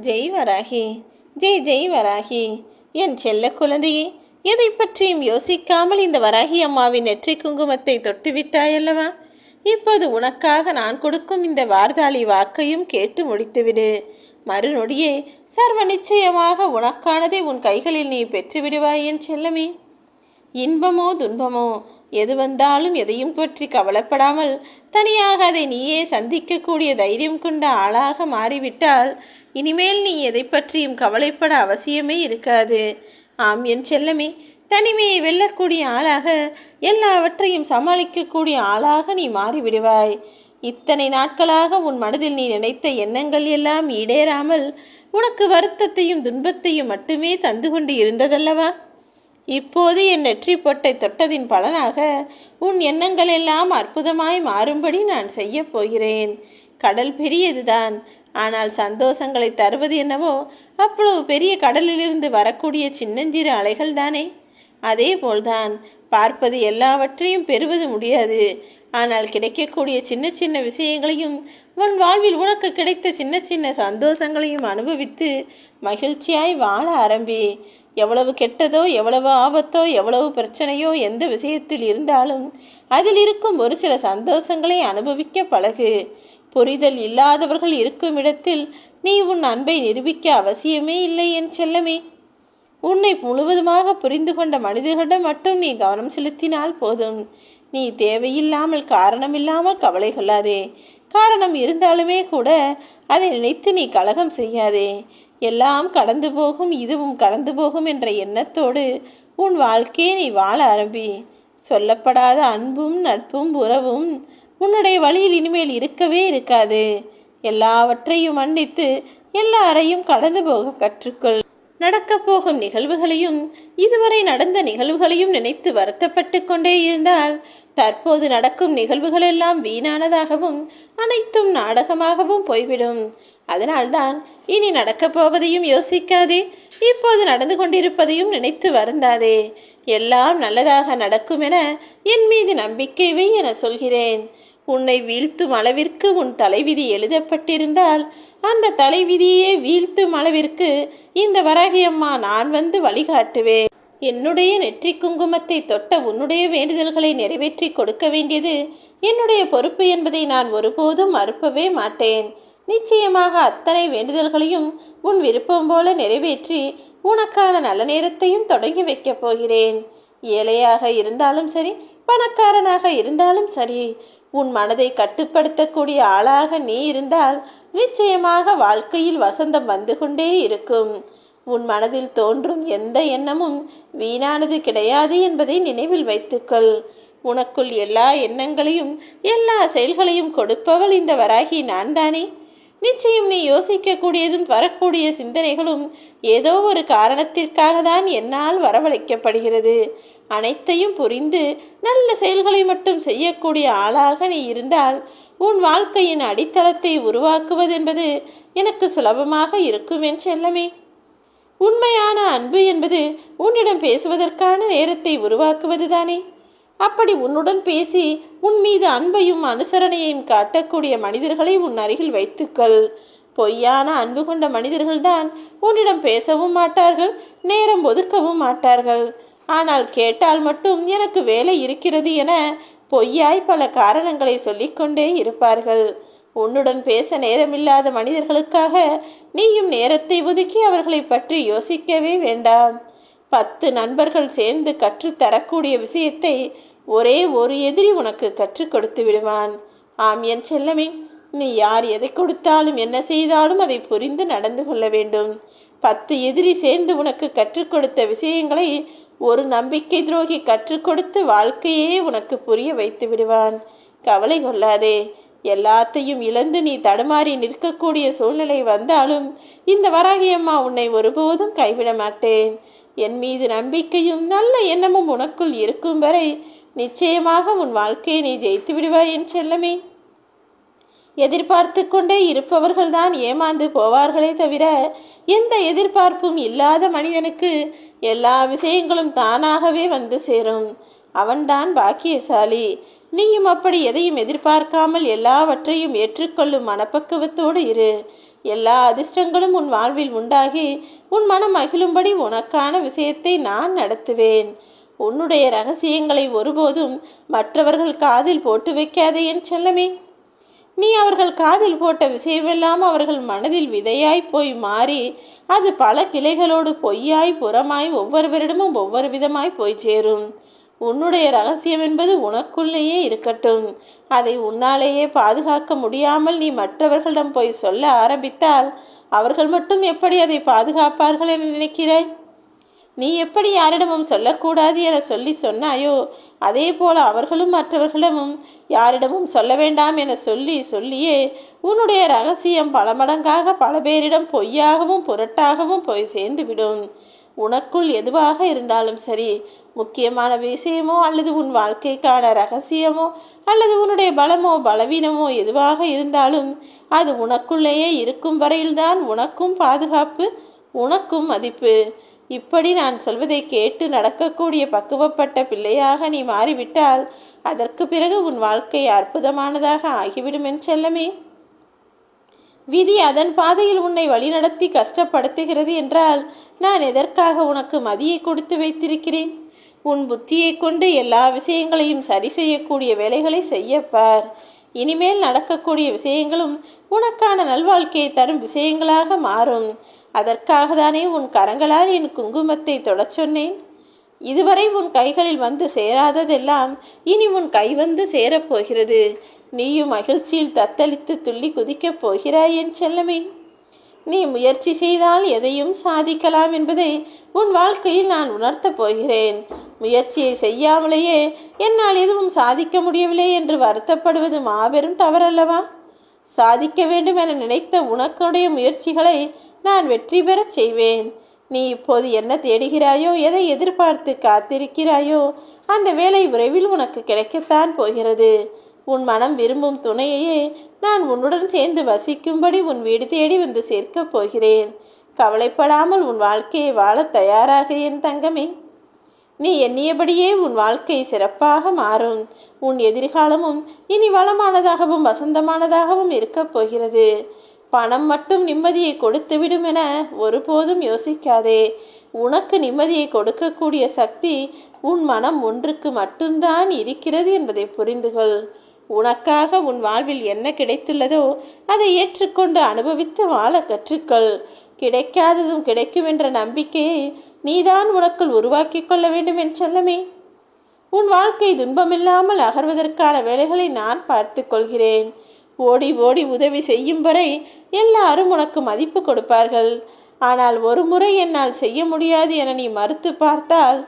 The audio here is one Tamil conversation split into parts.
ஜெய் வராகி ஜெய் ஜெய் வராகி. என் செல்ல குழந்தையே எதை பற்றியும் யோசிக்காமல் இந்த வராகி அம்மாவின் நெற்றி குங்குமத்தை தொட்டுவிட்டாயல்லவா? இப்போது உனக்காக நான் கொடுக்கும் இந்த வார்தாளி வாக்கையும் கேட்டு முடித்துவிடு. மறுநொடியே சர்வ நிச்சயமாக உனக்கானதை உன் கைகளில் நீ பெற்றுவிடுவாய் என் செல்லமே. இன்பமோ துன்பமோ எது வந்தாலும் எதையும் பற்றி கவலைப்படாமல் தனியாக அதை நீயே சந்திக்கக்கூடிய தைரியம் கொண்ட ஆளாக மாறிவிட்டால் இனிமேல் நீ எதை பற்றியும் கவலைப்பட அவசியமே இருக்காது. ஆம் என் செல்லமே தனிமையை வெல்லக்கூடிய ஆளாக எல்லாவற்றையும் சமாளிக்கக்கூடிய ஆளாக நீ மாறிவிடுவாய். இத்தனை நாட்களாக உன் மனதில் நீ நினைத்த எண்ணங்கள் எல்லாம் ஈடேறாமல் உனக்கு வருத்தத்தையும் துன்பத்தையும் மட்டுமே தந்து கொண்டு இருந்ததல்லவா? இப்போது என் நெற்றி பொட்டை தொட்டதின் பலனாக உன் எண்ணங்கள் எல்லாம் அற்புதமாய் மாறும்படி நான் செய்யப் போகிறேன். கடல் பெரியதுதான். ஆனால் சந்தோஷங்களை தருவது என்னவோ அவ்வளவு பெரிய கடலிலிருந்து வரக்கூடிய சின்னஞ்சிறு அலைகள் தானே. அதே போல்தான் பார்ப்பது எல்லாவற்றையும் பெறுவது முடியாது. ஆனால் கிடைக்கக்கூடிய சின்ன சின்ன விஷயங்களையும் உன் வாழ்வில் உனக்கு கிடைத்த சின்ன சின்ன சந்தோஷங்களையும் அனுபவித்து மகிழ்ச்சியாய் வாழ ஆரம்பி. எவ்வளவு கெட்டதோ எவ்வளவு ஆபத்தோ எவ்வளவு பிரச்சனையோ எந்த விஷயத்தில் இருந்தாலும் அதில் இருக்கும் ஒரு சில சந்தோஷங்களை அனுபவிக்க பழகு. புரிதல் இல்லாதவர்கள் இருக்கும் இடத்தில் நீ உன் அன்பை நிரூபிக்க அவசியமே இல்லை என் செல்லமே. உன்னை முழுவதுமாக புரிந்து கொண்ட மனிதர்களிடம் மட்டும் நீ கவனம் செலுத்தினால் போதும். நீ தேவையில்லாமல் காரணமில்லாமல் கவலை கொள்ளாதே. காரணம் இருந்தாலுமே கூட அதை நினைத்து நீ கலகம் செய்யாதே. எல்லாம் கடந்து போகும் இதுவும் கடந்து போகும் என்ற எண்ணத்தோடு உன் வாழ்க்கையை நீ வாழ ஆரம்பி. சொல்லப்படாத அன்பும் நட்பும் உறவும் உன்னுடைய வழியில் இனிமேல் இருக்கவே இருக்காது. எல்லாவற்றையும் மன்னித்து எல்லாரையும் கடந்து போக கற்றுக்கொள். நடக்கப் போகும் நிகழ்வுகளையும் இதுவரை நடந்த நிகழ்வுகளையும் நினைத்து வருத்தப்பட்டு கொண்டே இருந்தால் தற்போது நடக்கும் நிகழ்வுகளெல்லாம் வீணானதாகவும் அனைத்தும் நாடகமாகவும் போய்விடும். அதனால்தான் இனி நடக்கப் போவதையும் யோசிக்காதே. இப்போது நடந்து கொண்டிருப்பதையும் நினைத்து வருந்தாதே. எல்லாம் நல்லதாக நடக்கும் என என் மீது நம்பிக்கை வை என சொல்கிறேன். உன்னை வீழ்த்தும் அளவிற்கு உன் தலைவிதி எழுதப்பட்டிருந்தால் அந்த தலைவிதியே வீழ்த்தும் அளவிற்கு இந்த வராகியம்மா நான் வந்து வழிகாட்டுவேன். என்னுடைய நெற்றி குங்குமத்தை தொட்ட உன்னுடைய வேண்டுதல்களை நிறைவேற்றி கொடுக்க வேண்டியது என்னுடைய பொறுப்பு என்பதை நான் ஒருபோதும் மறுப்பவே மாட்டேன். நிச்சயமாக அத்தனை வேண்டுதல்களையும் உன் விருப்பம் போல நிறைவேற்றி உனக்கான நல்ல நேரத்தையும் தொடங்கி வைக்கப் போகிறேன். ஏழையாக இருந்தாலும் சரி பணக்காரனாக இருந்தாலும் சரி உன் மனதை கட்டுப்படுத்தக்கூடிய ஆளாக நீ இருந்தால் நிச்சயமாக வாழ்க்கையில் வசந்தம் வந்து கொண்டே இருக்கும். உன் மனதில் தோன்றும் எந்த எண்ணமும் வீணானது கிடையாது என்பதை நினைவில் வைத்துக்கொள். உனக்குள் எல்லா எண்ணங்களையும் எல்லா செயல்களையும் கொடுப்பவள் இந்த வராகி நான் தானே நிச்சயம் நீ யோசிக்கக்கூடியதும் வரக்கூடிய சிந்தனைகளும் ஏதோ ஒரு காரணத்திற்காக தான் என்னால் வரவழைக்கப்படுகிறது. அனைத்தையும் புரிந்து நல்ல செயல்களை மட்டும் செய்யக்கூடிய ஆளாக நீ இருந்தால் உன் வாழ்க்கையின் அடித்தளத்தை உருவாக்குவதென்பது எனக்கு சுலபமாக இருக்கும் என் செல்லமே. உண்மையான அன்பு என்பது உன்னிடம் பேசுவதற்கான நேரத்தை உருவாக்குவதுதானே. அப்படி உன்னுடன் பேசி உன் மீது அன்பையும் அனுசரணையையும் காட்டக்கூடிய மனிதர்களை உன் அருகில் வைத்துக்கொள். பொய்யான அன்பு கொண்ட மனிதர்கள்தான் உன்னிடம் பேசவும் மாட்டார்கள் நேரம் ஒதுக்கவும் மாட்டார்கள். ஆனால் கேட்டால் மட்டும் எனக்கு வேலை இருக்கிறது என பொய்யாய் பல காரணங்களை சொல்லிக்கொண்டே இருப்பார்கள். உன்னுடன் பேச நேரமில்லாத மனிதர்களுக்காக நீயும் நேரத்தை ஒதுக்கி அவர்களை பற்றி யோசிக்கவே வேண்டாம். பத்து நண்பர்கள் சேர்ந்து கற்றுத்தரக்கூடிய விஷயத்தை ஒரே ஒரு எதிரி உனக்கு கற்றுக் கொடுத்து விடுவான். ஆம் என் செல்லமே நீ யார் எதை கொடுத்தாலும் என்ன செய்தாலும் அதை புரிந்து நடந்து கொள்ள வேண்டும். பத்து எதிரி சேர்ந்து உனக்கு கற்றுக் கொடுத்த விஷயங்களை ஒரு நம்பிக்கை துரோகி கற்றுக் கொடுத்து வாழ்க்கையே உனக்கு புரிய வைத்து விடுவான். கவலை கொள்ளாதே எல்லாத்தையும் இழந்து நீ தடுமாறி நிற்கக்கூடிய சூழ்நிலை வந்தாலும் இந்த வராகியம்மா உன்னை ஒருபோதும் கைவிட மாட்டேன். என் மீது நம்பிக்கையும் நல்ல எண்ணமும் உனக்குள் இருக்கும் வரை நிச்சயமாக உன் வாழ்க்கையை நீ ஜெயித்து விடுவாய் என் செல்லமே. எதிர்பார்த்து கொண்டே இருப்பவர்கள்தான் ஏமாந்து போவார்களே தவிர எந்த எதிர்பார்ப்பும் இல்லாத மனிதனுக்கு எல்லா விஷயங்களும் தானாகவே வந்து சேரும். அவன்தான் பாக்கியசாலி. நீயும் அப்படி எதையும் எதிர்பார்க்காமல் எல்லாவற்றையும் ஏற்றுக்கொள்ளும் மனப்பக்குவத்தோடு இரு. எல்லா அதிர்ஷ்டங்களும் உன் வாழ்வில் உண்டாகி உன் மனம் மகிழும்படி உனக்கான விஷயத்தை நான் நடத்துவேன். உன்னுடைய ரகசியங்களை ஒருபோதும் மற்றவர்கள் காதில் போட்டு வைக்காதே என் செல்லமே. நீ அவர்கள் காதில் போட்ட விஷயமெல்லாம் அவர்கள் மனதில் விதையாய் போய் மாறி அது பல கிளைகளோடு பொய்யாய் புறமாய் ஒவ்வொருவரிடமும் ஒவ்வொரு விதமாய் போய் சேரும். உன்னுடைய ரகசியம் என்பது உனக்குள்ளேயே இருக்கட்டும். அதை உன்னாலேயே பாதுகாக்க முடியாமல் நீ மற்றவர்களிடம் போய் சொல்ல ஆரம்பித்தால் அவர்கள் மட்டும் எப்படி அதை பாதுகாப்பார்கள் என நினைக்கிறாய்? நீ எப்படி யாரிடமும் சொல்லக்கூடாது என சொல்லி சொன்னாயோ அதே போல அவர்களும் மற்றவர்களிடமும் யாரிடமும் சொல்ல வேண்டாம் என சொல்லி சொல்லியே உன்னுடைய ரகசியம் பல மடங்காக பல பேரிடம் பொய்யாகவும் புரட்டாகவும் போய் சேர்ந்துவிடும். உனக்குள் எதுவாக இருந்தாலும் சரி முக்கியமான விஷயமோ அல்லது உன் வாழ்க்கைக்கான ரகசியமோ அல்லது உன்னுடைய பலமோ பலவீனமோ எதுவாக இருந்தாலும் அது உனக்குள்ளேயே இருக்கும் வரையில்தான் உனக்கும் பாதுகாப்பு உனக்கும் மதிப்பு. இப்படி நான் சொல்வதை கேட்டு நடக்கக்கூடிய பக்குவப்பட்ட பிள்ளையாக நீ மாறிவிட்டால் அதற்கு பிறகு உன் வாழ்க்கை அற்புதமானதாக ஆகிவிடும் என் செல்லமே. விதி அதன் பாதையில் உன்னை வழிநடத்தி கஷ்டப்படுத்துகிறது என்றால் நான் எதற்காக உனக்கு மதியை கொடுத்து வைத்திருக்கிறேன்? உன் புத்தியை கொண்டு எல்லா விஷயங்களையும் சரி செய்யக்கூடிய வேலைகளை செய்யப்பார் இனிமேல் நடக்கக்கூடிய விஷயங்களும் உனக்கான நல்வாழ்க்கையை தரும் விஷயங்களாக மாறும். அதற்காக தானே உன் கரங்களால் என் குங்குமத்தை தொடச் சொன்னேன் இதுவரை உன் கைகளில் வந்து சேராததெல்லாம் இனி உன் கை வந்து சேரப்போகிறது. நீயும் மகிழ்ச்சியில் தத்தளித்து துள்ளி குதிக்கப் போகிறாய் என் செல்லமே. நீ முயற்சி செய்தால் எதையும் சாதிக்கலாம் என்பதை உன் வாழ்க்கையில் நான் உணர்த்தப் போகிறேன். முயற்சியை செய்யாமலேயே என்னால் எதுவும் சாதிக்க முடியவில்லை என்று வருத்தப்படுவது மாபெரும் தவறல்லவா? சாதிக்க வேண்டும் என நினைத்த உனக்குடைய முயற்சிகளை நான் வெற்றி பெறச் செய்வேன். நீ இப்போது என்ன தேடுகிறாயோ எதை எதிர்பார்த்து காத்திருக்கிறாயோ அந்த வேலை விரைவில் உனக்கு கிடைக்கத்தான் போகிறது. உன் மனம் விரும்பும் துணையையே நான் உன்னுடன் சேர்ந்து வசிக்கும்படி உன் வீடு தேடி வந்து சேர்க்கப் போகிறேன். கவலைப்படாமல் உன் வாழ்க்கையை வாழ தயாராக என் தங்கமே. நீ எண்ணியபடியே உன் வாழ்க்கை சிறப்பாக மாறும். உன் எதிர்காலமும் இனி வளமானதாகவும் வசந்தமானதாகவும் இருக்கப் போகிறது. பணம் மட்டும் நிம்மதியை கொடுத்துவிடும் என ஒருபோதும் யோசிக்காதே. உனக்கு நிம்மதியை கொடுக்கக்கூடிய சக்தி உன் மனம் ஒன்றுக்கு மட்டும்தான் இருக்கிறது என்பதை புரிந்துகொள். உனக்காக உன் வாழ்வில் என்ன கிடைத்துள்ளதோ அதை ஏற்றுக்கொண்டு அனுபவித்து வாழ கற்றுக்கொள். கிடைக்காததும் கிடைக்கும் என்ற நம்பிக்கையை நீதான் உனக்குள் உருவாக்கி கொள்ள வேண்டும் என் செல்லமே. உன் வாழ்க்கை துன்பமில்லாமல் அகர்வதற்கான வேலைகளை நான் பார்த்து கொள்கிறேன். ஓடி ஓடி உதவி செய்யும் வரை எல்லாரும் உனக்கு மதிப்பு கொடுப்பார்கள். ஆனால் ஒரு முறை என்னால் செய்ய முடியாது என நீ மறுத்து பார்த்தால்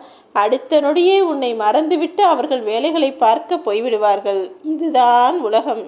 அடுத்த நொடியே உன்னை மறந்துவிட்டு அவர்கள் வேலைகளை பார்க்க போய்விடுவார்கள். இதுதான் உலகம்.